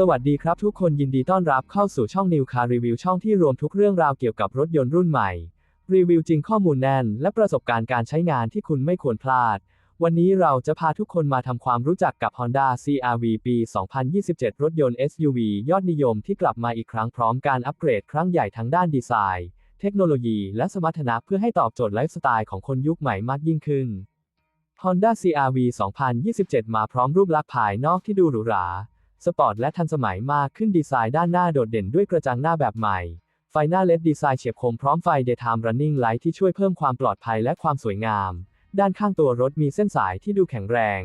สวัสดีครับทุกคนยินดีต้อนรับเข้าสู่ช่อง New Car Review ช่องที่รวมทุกเรื่องราวเกี่ยวกับรถยนต์รุ่นใหม่ รีวิวจริงข้อมูลแน่น และประสบการณ์การใช้งานที่คุณไม่ควรพลาด วันนี้เราจะพาทุกคนมาทำความรู้จักกับ Honda CR-V ปี 2027 รถยนต์ SUV ยอดนิยมที่กลับมาอีกครั้งพร้อมการอัปเกรดครั้งใหญ่ทั้งด้านดีไซน์ เทคโนโลยี และสมรรถนะเพื่อให้ตอบโจทย์ไลฟ์สไตล์ของคนยุคใหม่มากยิ่งขึ้น Honda CR-V 2027 มาพร้อมรูปลักษณ์ภายนอกที่ดูหรูหรา สปอร์ตและทันสมัยมากขึ้นดีไซน์ด้านหน้าโดดเด่นด้วยกระจังหน้าแบบใหม่ ไฟหน้าเลดดีไซน์เฉียบคมพร้อมไฟ Daytime Running Light ที่ช่วยเพิ่มความปลอดภัยและความสวยงาม ด้านข้างตัวรถมีเส้นสายที่ดูแข็งแรง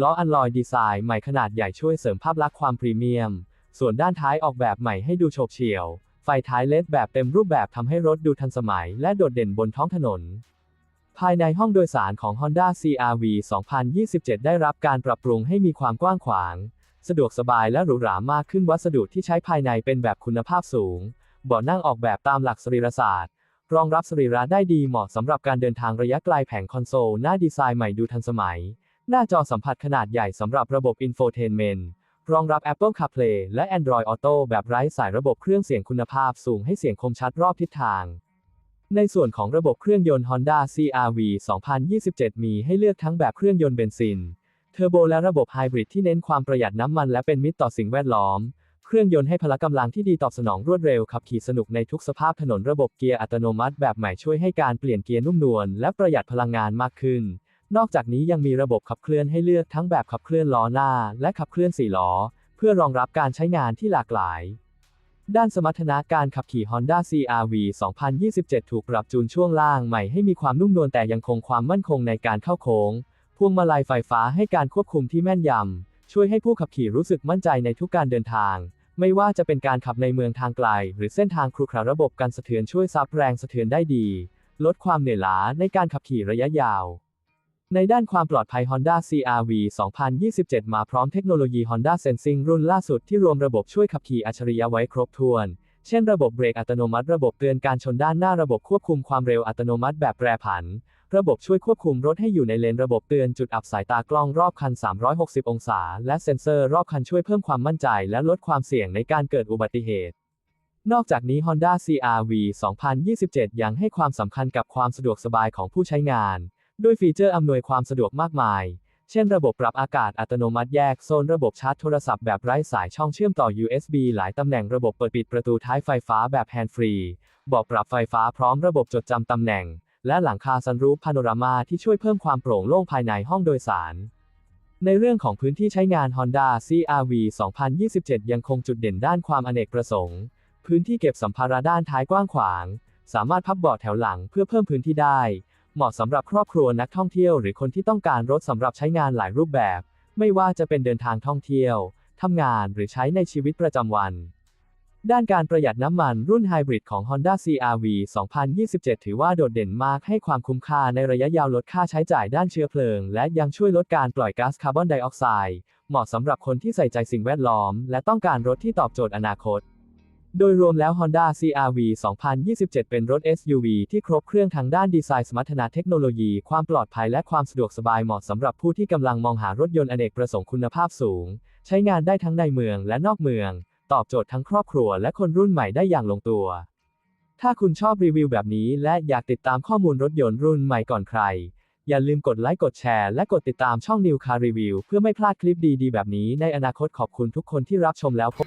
ล้ออัลลอยดีไซน์ใหม่ขนาดใหญ่ช่วยเสริมภาพลักษณ์ความพรีเมียม ส่วนด้านท้ายออกแบบใหม่ให้ดูโฉบเฉี่ยว ไฟท้ายเลดแบบเต็มรูปแบบทำให้รถดูทันสมัย และโดดเด่นบนท้องถนนภายในห้องโดยสารของ Honda CR-V 2027 ได้รับการปรับปรุงให้มีความกว้างขวาง สะดวกสบายและหรูหรามากขึ้นวัสดุที่ใช้ภายในเป็นแบบคุณภาพสูงเบาะนั่งออกแบบตามหลักสรีรศาสตร์ รองรับสรีระได้ดีเหมาะสำหรับการเดินทางระยะไกลแผงคอนโซลหน้าดีไซน์ใหม่ดูทันสมัย หน้าจอสัมผัสขนาดใหญ่สำหรับระบบ Infotainment รองรับ Apple CarPlay และ Android Auto แบบไร้สายระบบเครื่องเสียงคุณภาพสูงให้เสียงคมชัดรอบทิศทาง ในส่วนของระบบเครื่องยนต์ Honda CR-V 2027 มีให้เลือกทั้งแบบเครื่องยนต์เบนซิน เทอร์โบและระบบไฮบริดที่เน้นความประหยัดน้ำมันและเป็นมิตรต่อสิ่งแวดล้อม เครื่องยนต์ให้พละกำลังที่ดีตอบสนองรวดเร็วขับขี่สนุกในทุกสภาพถนนระบบเกียร์อัตโนมัติแบบใหม่ช่วยให้การเปลี่ยนเกียร์นุ่มนวลและประหยัดพลังงานมากขึ้น นอกจากนี้ยังมีระบบขับเคลื่อนให้เลือกทั้งแบบขับเคลื่อนล้อหน้า และขับเคลื่อนสี่ล้อ เพื่อรองรับการใช้งานที่หลากหลาย ด้านสมรรถนะการขับขี่ Honda CR-V 2027 ถูกปรับจูนช่วงล่างใหม่ให้มีความนุ่มนวลแต่ยังคงความมั่นคงในการเข้าโค้ง วงมาลัยไฟฟ้าให้การควบคุมที่แม่นยำ ช่วยให้ผู้ขับขี่รู้สึกมั่นใจในทุกการเดินทาง ไม่ว่าจะเป็นการขับในเมืองทางไกล หรือเส้นทางครุขระระบบการสะเทือนช่วยซับแรงสะเทือนได้ดี ลดความเหนื่อยล้าในการขับขี่ระยะยาว ในด้านความปลอดภัย Honda CR-V 2027 มาพร้อมเทคโนโลยี Honda Sensing รุ่นล่าสุดที่รวมระบบช่วยขับขี่อัจฉริยะไว้ครบถ้วนเช่นระบบเบรกอัตโนมัติ ระบบเตือนการชนด้านหน้าระบบควบคุมความเร็วอัตโนมัติแบบแปรผัน ระบบช่วยควบคุมรถให้อยู่ในเลนระบบเตือนจุดอับสายตากล้องรอบคัน 360 องศา และเซ็นเซอร์รอบคันช่วยเพิ่มความมั่นใจ และลดความเสี่ยงในการเกิดอุบัติเหตุ นอกจากนี้ Honda CR-V 2027 ยังให้ความสำคัญกับความสะดวกสบายของผู้ใช้งาน ด้วยฟีเจอร์อำนวยความสะดวกมากมาย เช่นระบบปรับอากาศอัตโนมัติแยกโซนระบบชาร์จโทรศัพท์แบบไร้สายช่องเชื่อมต่อ USB หลายตำแหน่งระบบเปิดปิดประตูท้ายไฟฟ้าแบบแฮนด์ฟรีเบาะปรับไฟฟ้าพร้อมระบบจดจำตำแหน่ง และหลังคาซันรูฟพาโนรามาที่ช่วยเพิ่มความโปร่งโล่งภายในห้องโดยสาร ในเรื่องของพื้นที่ใช้งาน Honda CR-V 2027 ยังคงจุดเด่นด้านความอเนกประสงค์ พื้นที่เก็บสัมภาระด้านท้ายกว้างขวาง สามารถพับเบาะแถวหลังเพื่อเพิ่มพื้นที่ได้ เหมาะสำหรับครอบครัวนักท่องเที่ยวหรือคนที่ต้องการรถสำหรับใช้งานหลายรูปแบบ ไม่ว่าจะเป็นเดินทางท่องเที่ยวทำงานหรือใช้ในชีวิตประจำวัน ด้านการประหยัดน้ำมันรุ่นไฮบริดของ Honda CR-V 2027 ถือว่าโดดเด่นมากให้ความคุ้มค่าในระยะยาวลดค่าใช้จ่ายด้านเชื้อเพลิง และยังช่วยลดการปล่อยก๊าซคาร์บอนไดออกไซด์เหมาะสำหรับคนที่ใส่ใจสิ่งแวดล้อม และต้องการรถที่ตอบโจทย์อนาคต โดยรวมแล้ว Honda CR-V 2027 เป็นรถ SUV ที่ครบเครื่องทางด้านดีไซน์สมรรถนะเทคโนโลยี ความปลอดภัยและความสะดวกสบายเหมาะสำหรับผู้ที่กำลังมองหารถยนต์อเนกประสงค์คุณภาพสูง ใช้งานได้ทั้งในเมืองและนอกเมือง ตอบโจทย์ทั้งครอบครัวและคนรุ่นใหม่ได้อย่างลงตัว ถ้าคุณชอบรีวิวแบบนี้และอยากติดตามข้อมูลรถยนต์รุ่นใหม่ก่อนใคร อย่าลืมกดไลค์กดแชร์และกดติดตามช่อง New Car Review เพื่อไม่พลาดคลิปดีๆ แบบนี้ในอนาคตขอบคุณทุกคนที่รับชมแล้วพบ